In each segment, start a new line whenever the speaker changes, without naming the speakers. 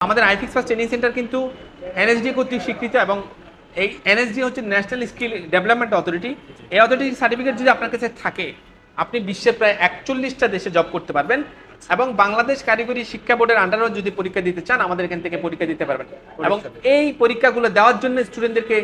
আমাদের iFix first training centre কিন্তু NSD কর্তৃক স্বীকৃত এবং এই এনএসডি হচ্ছে ন্যাশনাল স্কিল ডেভেলপমেন্ট অথরিটি। এই অথরিটির সার্টিফিকেট যদি আপনার কাছে থাকে আপনি বিশ্বের প্রায় একচল্লিশটা দেশে জব করতে পারবেন এবং বাংলাদেশ কারিগরি শিক্ষা বোর্ডের আন্ডারও যদি পরীক্ষা দিতে চান আমাদের এখান থেকে পরীক্ষা দিতে পারবেন। এবং এই পরীক্ষাগুলো দেওয়ার জন্য স্টুডেন্টদেরকে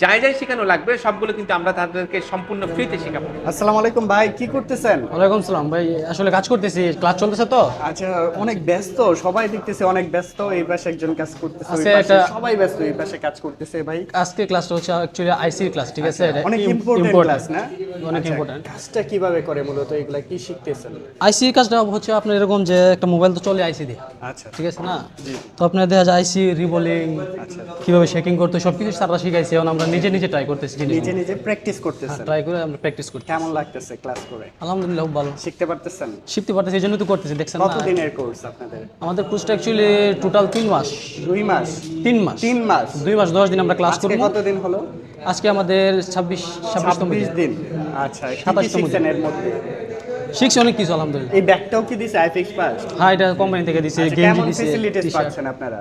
যাই যাই শেখানো লাগবে সবগুলো কিন্তু আমরা তাদেরকে সম্পূর্ণ ফ্রিতে শেখাবো।
আসসালামু আলাইকুম ভাই কি করতেছেন?
ওয়ালাইকুম সালাম ভাই আসলে কাজ করতেছি ক্লাস চলতেছে তো।
আচ্ছা অনেক ব্যস্ত সবাই দেখতেছে অনেক ব্যস্ত এই পাশে একজন কাজ করতেছে ওই পাশে সবাই ব্যস্ত এই পাশে কাজ করতেছে ভাই।
আজকে ক্লাসটা হচ্ছে অ্যাকচুয়ালি আইসির ক্লাস ঠিক আছে? এটা
আচ্ছা, অনেক ইম্পর্টেন্ট ক্লাস না?
অনেক
আচ্ছা,
ইম্পর্টেন্ট
কাজটা কীভাবে করে মূলত এগুলা কি শিখতেছেন?
আইসি কাজটা হচ্ছে আপনার এরকম যে একটা মোবাইল তো চলে আইসি দিয়ে।
আচ্ছা।
ঠিক আছে না? তো আপনার দেখা যায় আইসি রিবোলিং
আচ্ছা।
কীভাবে শেকিং করতে সবকিছু স্যাররা শিখাইছে এখন আমরা নিজে নিজে ট্রাই করতেছি
নিজে নিজে প্র্যাকটিস করতেছেন।
ট্রাই করে আমরা প্র্যাকটিস করছি
কেমন লাগতেছে ক্লাস করে?
আলহামদুলিল্লাহ ভালো।
শিখতে পারতেছেন?
শিখতে পারতেছি এই জন্য তো করতেছি দেখছেন না?
কত দিনের কোর্স আপনাদের?
আমাদের কোর্সটা অ্যাকচুয়ালি টোটাল তিন মাস।
দুই মাস?
তিন মাস।
তিন মাস?
দুই মাস দশ দিন আমরা ক্লাস করব।
কতদিন হলো?
আজকে আমাদের ছাব্বিশ ছাব্বিশতম
ছাব্বিশ
দিন।
দিন আচ্ছা কি কি
সাতাশতম
এর মধ্যে?
শিখছি অনেক কিছু আলহামদুলিল্লাহ।
এই ব্যাগটাও কি দিছে? আইফিক্স পাস
হ্যাঁ এটা কোম্পানি থেকে দিছে
আচ্ছা,
গেঞ্জি দিছে
ফেসিলিটিস পাচ্ছেন আপনারা?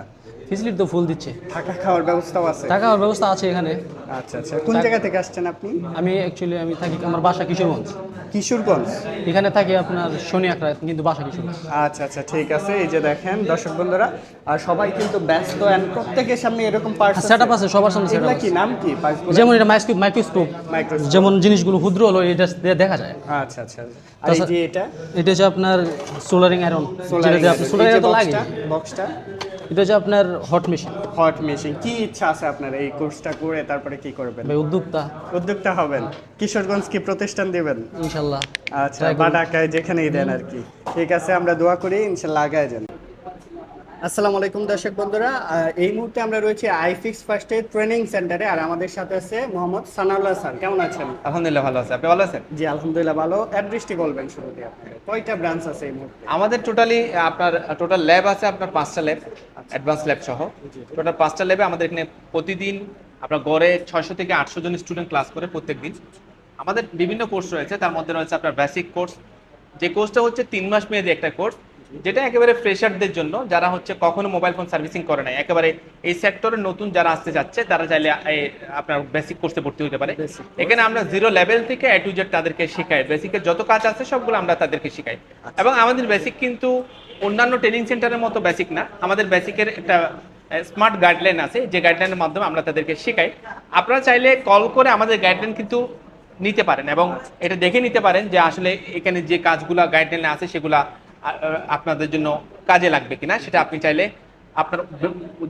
ফেসিলিটি তো ফুল দিচ্ছে।
থাকা খাওয়ার ব্যবস্থাও আছে।
টাকা আর ব্যবস্থা আছে এখানে।
আচ্ছা আচ্ছা। কোন জায়গা থেকে আসছেন আপনি?
আমি অ্যাকচুয়ালি আমি থাকি আমার বাসা কিশোরগঞ্জ।
কিশোরগঞ্জ?
এখানে থাকি আপনার শনি আকরা কিন্তু বাসা কিশোরগঞ্জ।
আচ্ছা আচ্ছা ঠিক আছে। এই যে দেখেন দর্শক বন্ধুরা আর সবাই কিন্তু ব্যস্ত এন্ড প্রত্যেকের সামনে এরকম পার্স
সেট আপ আছে সবার সামনে সেট
কি নাম কি
যেমন এটা মাইক্রোস্কোপ মাইক্রোস্কোপ। যেমন জিনিসগুলো ক্ষুদ্র হলো এটা দেখা যায়।
আচ্ছা আচ্ছা। আর এই যে এটা?
এটা হচ্ছে আপনার সোলারিং আয়রন দিয়ে আপনি সোলারিং তো লাগে
বক্সটা
এটা হচ্ছে আপনার হট মেশিন
হট মেশিন কি ইচ্ছা আছে আপনার এই কোর্সটা করে তারপরে কি করবেন?
ভাই উদ্যোক্তা।
উদ্যোক্তা হবেন। কিশোরগঞ্জ কি প্রতিষ্ঠান দিবেন?
ইনশাল্লাহ।
আচ্ছা বা ঢাকায় যেখানেই দেন আর কি। ঠিক আছে আমরা দোয়া করি ইনশাল্লাহ আগায় যান। আসসালামু আলাইকুম দর্শক বন্ধুরা। এই মুহূর্তে আমরা রয়েছি আইফিক্স ফার্স্টে ট্রেনিং সেন্টারে আর আমাদের সাথে আছে মোহাম্মদ সানাউল্লাহ স্যার। কেমন আছেন?
আলহামদুলিল্লাহ ভালো আছে। আপনি ভালো আছেন?
জি আলহামদুলিল্লাহ ভালো। অ্যাড্রেসটি বলবেন শুরুতে আপনি। কয়টা ব্রাঞ্চ আছে এই মুহূর্তে?
আমাদের টোটালি আপনার টোটাল ল্যাব আছে আপনার পাঁচটা ল্যাব অ্যাডভান্স ল্যাব সহ। টোটাল পাঁচটা ল্যাবে আমাদের এখানে প্রতিদিন আপনার গড়ে ছয়শো থেকে আটশো জন স্টুডেন্ট ক্লাস করে প্রত্যেক দিন আমাদের বিভিন্ন কোর্স রয়েছে। তার মধ্যে রয়েছে আপনার বেসিক কোর্স যে কোর্সটা হচ্ছে তিন মাস মেয়াদি একটা কোর্স যেটা একেবারে ফ্রেশারদের জন্য যারা হচ্ছে কখনো মোবাইল ফোন সার্ভিসিং করে নাই। একেবারে এই সেক্টরে নতুন যারা আসতে যাচ্ছে তারা চাইলে আপনার বেসিক কোর্সে ভর্তি হতে পারে। এখানে আমরা জিরো লেভেল থেকে এ টু জেড তাদেরকে শেখাই। বেসিকের যত কাজ আছে সবগুলো আমরা তাদেরকে শেখাই। এবং আমাদের বেসিক কিন্তু অন্যান্য ট্রেনিং সেন্টারের মতো বেসিক না। আমাদের বেসিকের একটা স্মার্ট গাইডলাইন আছে। যে গাইডলাইনের মাধ্যমে আমরা তাদেরকে শেখাই। আপনারা চাইলে কল করে আমাদের গাইডলাইন কিন্তু নিতে পারেন। এবং এটা দেখে নিতে পারেন যে আসলে এখানে যে কাজগুলা গাইডলাইনে আছে সেগুলা আপনাদের জন্য কাজে লাগবে কিনা সেটা আপনি চাইলে আপনার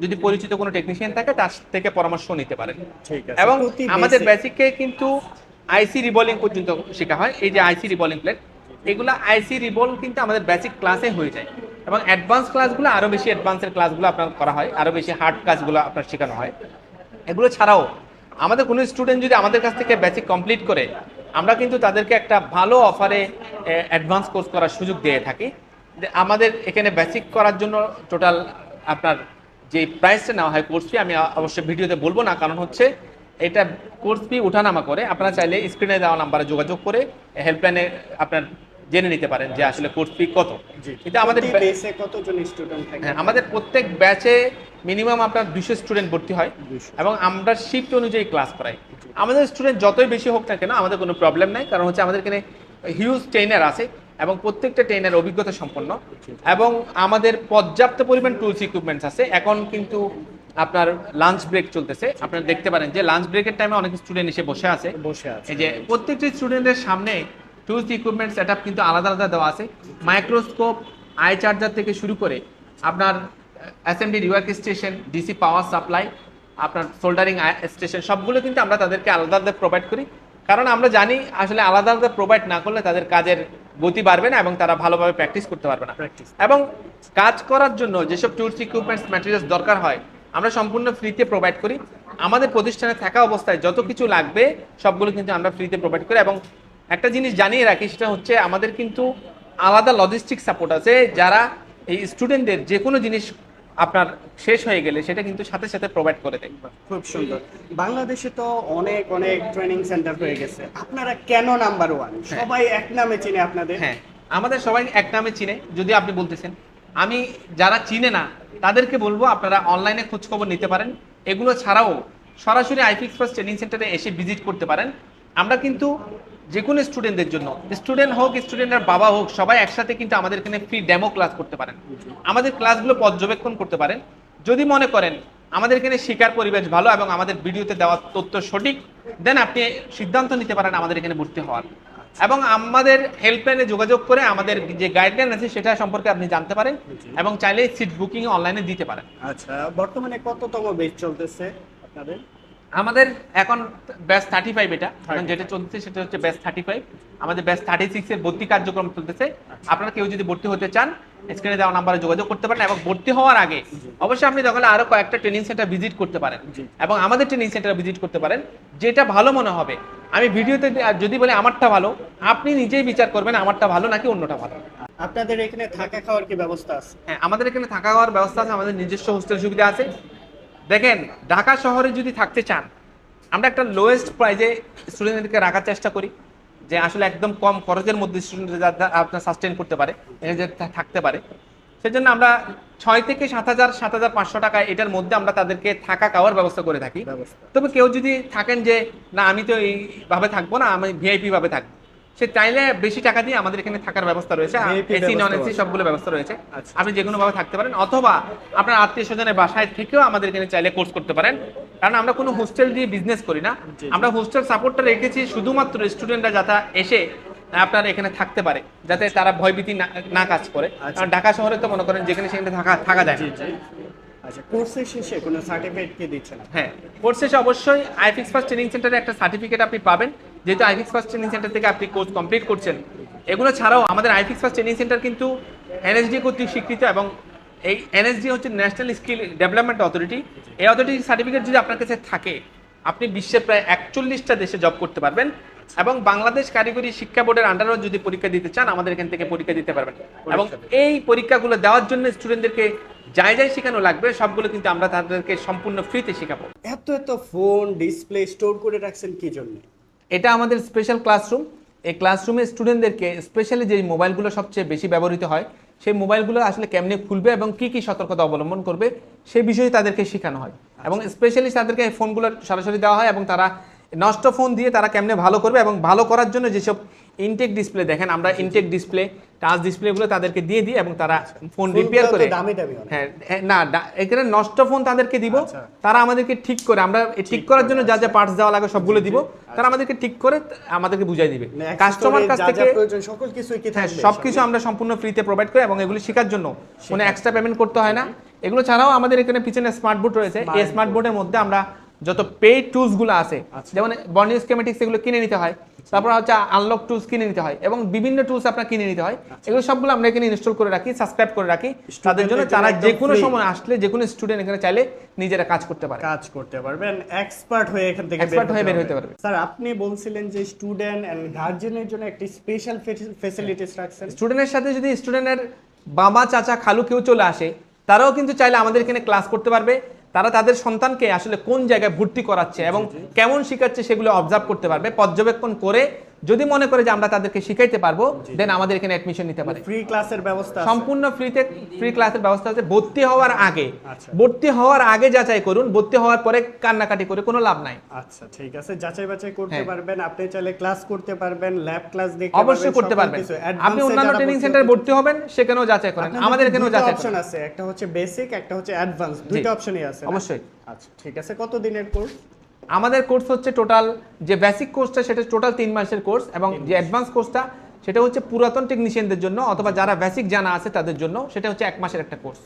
যদি পরিচিত কোনো টেকনিশিয়ান থাকে তার থেকে পরামর্শ নিতে পারেন।
ঠিক আছে।
এবং আমাদের বেসিকে কিন্তু আইসি রিবলিং পর্যন্ত শেখা হয়। এই যে আইসি রিবলিং প্লেট এগুলো আইসি রিবল কিন্তু আমাদের বেসিক ক্লাসে হয়ে যায়। এবং অ্যাডভান্স ক্লাসগুলো আরও বেশি অ্যাডভান্সের ক্লাসগুলো আপনার করা হয়। আরও বেশি হার্ড কাজগুলো আপনার শেখানো হয়। এগুলো ছাড়াও আমাদের কোনো স্টুডেন্ট যদি আমাদের কাছ থেকে বেসিক কমপ্লিট করে আমরা কিন্তু তাদেরকে একটা ভালো অফারে অ্যাডভান্স কোর্স করার সুযোগ দিয়ে থাকি। যে আমাদের এখানে বেসিক করার জন্য টোটাল আপনার যে প্রাইসটা নেওয়া হয় কোর্স ফি আমি অবশ্যই ভিডিওতে বলব না কারণ হচ্ছে এটা কোর্স ফি ওঠানামা করে আপনারা চাইলে স্ক্রিনে দেওয়া নাম্বারে যোগাযোগ করে হেল্পলাইনে আপনার জেনে নিতে পারেন যে আসলে কোর্স ফি কত। আমাদের
কতজন স্টুডেন্ট থাকে?
হ্যাঁ আমাদের প্রত্যেক ব্যাচে মিনিমাম আপনার দুশো স্টুডেন্ট ভর্তি হয় এবং আমরা শিফট অনুযায়ী ক্লাস করাই। আমাদের স্টুডেন্ট যতই বেশি হোক না কেন আমাদের কোনো প্রবলেম নাই কারণ হচ্ছে আমাদের এখানে হিউজ ট্রেনার আছে এবং প্রত্যেকটা ট্রেনার অভিজ্ঞতা সম্পন্ন। এবং আমাদের পর্যাপ্ত পরিমাণ টুলস ইকুইপমেন্টস আছে। এখন কিন্তু আপনার লাঞ্চ ব্রেক চলতেছে। আপনারা দেখতে পারেন যে লাঞ্চ ব্রেকের টাইমে অনেক স্টুডেন্ট এসে বসে আছে।
বসে আছে।
এই যে প্রত্যেকটি স্টুডেন্টের সামনে টুলস ইকুইপমেন্ট সেট কিন্তু আলাদা আলাদা দেওয়া আছে। মাইক্রোস্কোপ আই চার্জার থেকে শুরু করে আপনার assembly rework station DC power supply আপনার সোল্ডারিং স্টেশন সবগুলো কিন্তু আমরা তাদেরকে আলাদা আলাদা প্রোভাইড করি। কারণ আমরা জানি আসলে আলাদা আলাদা প্রোভাইড না করলে তাদের কাজের গতি বাড়বে না এবং তারা ভালোভাবে প্র্যাকটিস করতে পারবে না। এবং কাজ করার জন্য যেসব টুলস ইকুইপমেন্টস ম্যাটেরিয়ালস দরকার হয় আমরা সম্পূর্ণ ফ্রিতে প্রোভাইড করি। আমাদের প্রতিষ্ঠানে থাকা অবস্থায় যত কিছু লাগবে সবগুলো কিন্তু আমরা ফ্রিতে প্রোভাইড করি। এবং একটা জিনিস জানিয়ে রাখি সেটা হচ্ছে আমাদের কিন্তু আলাদা লজিস্টিক সাপোর্ট আছে। যারা এই স্টুডেন্টদের যে কোনো জিনিস আপনার শেষ হয়ে গেলে সেটা কিন্তু সাথে সাথে প্রোভাইড করে দেয়।
খুব সুন্দর। বাংলাদেশে তো অনেক অনেক ট্রেনিং সেন্টার হয়ে গেছে। আপনারা কেন নাম্বার ওয়ান সবাই এক নামে চিনে আপনাদের।
হ্যাঁ আমাদের সবাই এক নামে চিনে যদি আপনি বলতেছেন। আমি যারা চিনে না তাদেরকে বলব আপনারা অনলাইনে খোঁজখবর নিতে পারেন। এগুলো ছাড়াও সরাসরি আইফিক্স ফার্স্ট ট্রেনিং সেন্টারে এসে ভিজিট করতে পারেন। আমরা কিন্তু যে কোনো স্টুডেন্টদের জন্য। স্টুডেন্ট হোক স্টুডেন্টের বাবা হোক, সবাই একসাথে কিন্তু আমাদের এখানে ফ্রি ডেমো ক্লাস করতে পারেন। আমাদের ক্লাসগুলো পর্যবেক্ষণ করতে পারেন। যদি মনে করেন আমাদের এখানে শিকার পরিবেশ ভালো এবং আমাদের ভিডিওতে দেওয়া তথ্য সঠিক দেন আপনি সিদ্ধান্ত নিতে পারেন আমাদের এখানে ভর্তি হওয়ার। এবং আমাদের হেল্পলাইনে যোগাযোগ করে আমাদের যে গাইডলাইন আছে সেটা সম্পর্কে আপনি জানতে পারেন এবং চাইলে সিট বুকিং অনলাইনে দিতে পারেন।
আচ্ছা বর্তমানে কততম বেচ চলতেছে আপনাদের?
আমাদের এখন ব্যাচ থার্টি ফাইভ এটা এখন যেটা চলছে সেটা হচ্ছে ব্যাচ থার্টি ফাইভ আমাদের ব্যাচ থার্টি সিক্স এর ভর্তি কার্যক্রম চলতেছে। আপনারা কেউ যদি ভর্তি হতে চান স্ক্রিনে দেওয়া নাম্বারে যোগাযোগ করতে পারেন এবং ভর্তি হওয়ার আগে অবশ্যই আপনি তখন আরও কয়েকটা ট্রেনিং সেন্টার ভিজিট করতে পারেন এবং আমাদের ট্রেনিং সেন্টার ভিজিট করতে পারেন। যেটা ভালো মনে হবে। আমি ভিডিওতে যদি বলে আমারটা ভালো আপনি নিজেই বিচার করবেন আমারটা ভালো নাকি অন্যটা ভালো।
আপনাদের এখানে থাকা খাওয়ার কি ব্যবস্থা আছে?
হ্যাঁ আমাদের এখানে থাকা খাওয়ার ব্যবস্থা আছে আমাদের নিজস্ব হোস্টেল সুবিধা আছে। দেখেন ঢাকা শহরে যদি থাকতে চান আমরা একটা লোয়েস্ট প্রাইজে স্টুডেন্টদেরকে রাখার চেষ্টা করি যে আসলে একদম কম খরচের মধ্যে স্টুডেন্ট আপনার সাস্টেন করতে পারে থাকতে পারে। সেজন্য আমরা ছয় থেকে সাত হাজার সাত হাজার পাঁচশো টাকা এটার মধ্যে আমরা তাদেরকে থাকা খাওয়ার ব্যবস্থা করে থাকি। তবে কেউ যদি থাকেন যে না আমি তো এইভাবে থাকব না আমি ভিআইপি ভাবে থাকব। সে চাইলে বেশি টাকা দিয়ে আমাদের এখানে থাকার ব্যবস্থা রয়েছে এসি নন এসি সবগুলো ব্যবস্থা রয়েছে
আচ্ছা।
আপনি যে কোনো ভাবে থাকতে পারেন অথবা আপনার আত্মীয় স্বজনের বাসায় থেকেও আমাদের এখানে চাইলে কোর্স করতে পারেন কারণ আমরা কোনো হোস্টেল দিয়ে বিজনেস করি না। আমরা হোস্টেল সাপোর্টটা রেখেছি শুধুমাত্র স্টুডেন্টরা যাতে এসে আপনার এখানে থাকতে পারে যাতে তারা ভয়ভীতি না- না কাজ করে
আচ্ছা।
কারণ ঢাকা শহরে তো মনে করেন যেখানে সেখানে থাকা থাকা যায় না।
আচ্ছা কোর্সের শেষে কোনো সার্টিফিকেট কি দিচ্ছেন
হ্যাঁ কোর্স শেষে অবশ্যই আইফিক্স ফার্স্ট ট্রেনিং সেন্টারে একটা সার্টিফিকেট আপনি পাবেন যেহেতু আইফিক্স ফার্স্ট ট্রেনিং সেন্টার থেকে আপনি কোর্স কমপ্লিট করছেন এগুলো ছাড়াও আমাদের আইফিক্স ফার্স্ট ট্রেনিং সেন্টার কিন্তু এনএসডি কর্তৃক স্বীকৃত এবং এই এনএসডি হচ্ছে ন্যাশনাল স্কিল ডেভেলপমেন্ট অথরিটি এই অথরিটি সার্টিফিকেট যদি আপনার কাছে থাকে আপনি বিশ্বের প্রায় একচল্লিশটা দেশে জব করতে পারবেন এবং বাংলাদেশ কারিগরি শিক্ষা বোর্ডের আন্ডারেও যদি পরীক্ষা দিতে চান আমাদের এখান থেকে পরীক্ষা দিতে পারবেন। এবং এই পরীক্ষাগুলো দেওয়ার জন্য স্টুডেন্টদেরকে যাই যাই শেখানো লাগবে সবগুলো কিন্তু আমরা তাদেরকে সম্পূর্ণ ফ্রিতে শেখাবো।
এত এত ফোন ডিসপ্লে স্টোর করে রাখছেন কি জন্য?
এটা আমাদের স্পেশাল ক্লাসরুম এই ক্লাসরুমে স্টুডেন্টদেরকে স্পেশালি যে মোবাইলগুলো সবচেয়ে বেশি ব্যবহৃত হয় সেই মোবাইলগুলো আসলে কেমনে খুলবে এবং কি কি সতর্কতা অবলম্বন করবে সেই বিষয়ে তাদেরকে শেখানো হয়। এবং স্পেশালি তাদেরকে এই ফোনগুলো সরাসরি দেওয়া হয় এবং তারা নষ্ট ফোন দিয়ে তারা কেমনে ভালো করবে এবং ভালো করার জন্য যেসব ইনটেক ডিসপ্লে দেখেন আমরা ইনটেক ডিসপ্লে টাচ ডিসপ্লেগুলো তাদেরকে দিয়ে দিই এবং তারা ফোন রিপেয়ার করে। হ্যাঁ না এখানে নষ্ট ফোন তাদেরকে দিব
আচ্ছা।
তারা আমাদেরকে ঠিক করে আমরা ঠিক করার জন্য যা যা পার্টস দেওয়া লাগে সবগুলো দিব তারা আমাদেরকে ঠিক করে আমাদেরকে বুঝাই দিবে।
মানে
কাস্টমার কাছ
যা যা
থেকে
সকল কিছুই কি
হ্যাঁ
থাকবে
সবকিছু আমরা সম্পূর্ণ ফ্রিতে প্রোভাইড করি এবং এগুলো শেখার জন্য। কোনো এক্সট্রা পেমেন্ট করতে হয় না। এগুলো ছাড়াও আমাদের এখানে পিছনে স্মার্ট বোর্ড রয়েছে। এই স্মার্ট বোর্ডের মধ্যে আমরা যত পেইড টুলসগুলো আছে
আচ্ছা।
যেমন বর্নিং স্কেমেটিক্স এগুলো কিনে নিতে হয়। তারপর হচ্ছে আনলক টুলস কিনে নিতে হয় এবং বিভিন্ন টুলস আপনার কিনে নিতে হয়।
আচ্ছা।
এগুলো সবগুলো আমরা এখানে ইনস্টল করে রাখি সাবস্ক্রাইব করে রাখি। তাদের জন্য তারা যে কোনো সময় আসলে যে কোনো স্টুডেন্ট এখানে চাইলে নিজেরা কাজ করতে পারে।
কাজ করতে পারবেন এক্সপার্ট হয়ে এখান থেকে
Expert হয়ে বের হতে পারবে।
স্যার আপনি বলছিলেন যে স্টুডেন্ট এন্ড গার্জিয়ানের জন্য একটি স্পেশাল ফেসিলিটিস রাখছেন।
স্টুডেন্টের সাথে যদি স্টুডেন্টের বাবা চাচা খালু কেউ চলে আসে তারাও কিন্তু চাইলে আমাদের এখানে ক্লাস করতে পারবে। তারা তাদের সন্তানকে আসলে কোন জায়গায় ভর্তি করাচ্ছে এবং কেমন শিখাচ্ছে সেগুলো অবজার্ভ করতে পারবে। পর্যবেক্ষণ করে যদি মনে করে যে আমরা তাদেরকে শিখাইতে পারব দেন আমাদের এখানে অ্যাডমিশন নিতে পারে।
ফ্রি ক্লাসের ব্যবস্থা
সম্পূর্ণ ফ্রিতে ফ্রি ক্লাসের ব্যবস্থা আছে। ভর্তি হওয়ার আগে
আচ্ছা।
ভর্তি হওয়ার আগে যাচাই করুন ভর্তি হওয়ার পরে কান্নাকাটি করে কোনো লাভ নাই।
আচ্ছা ঠিক আছে। যাচাই বাছাই করতে
হ্যাঁ।
পারবেন আপনি চাইলে ক্লাস করতে পারবেন ল্যাব ক্লাস দেখতে
অবশ্যই করতে পারবেন। আপনি অন্যান্য ট্রেনিং সেন্টারে ভর্তি হবেন সেখানেও যাচাই করেন। আমাদের এখানেও যাচাই
অপশন আছে একটা হচ্ছে বেসিক একটা হচ্ছে অ্যাডভান্স দুইটা অপশনই আছে
অবশ্যই।
আচ্ছা ঠিক আছে। কত দিনের কোর্স
আমাদের কোর্স হচ্ছে টোটাল যে বেসিক কোর্সটা সেটা টোটাল তিন মাসের কোর্স এবং যে অ্যাডভান্স কোর্সটা সেটা হচ্ছে পুরাতন টেকনিশিয়ানদের জন্য অথবা যারা বেসিক জানা আছে তাদের জন্য সেটা হচ্ছে এক মাসের একটা কোর্স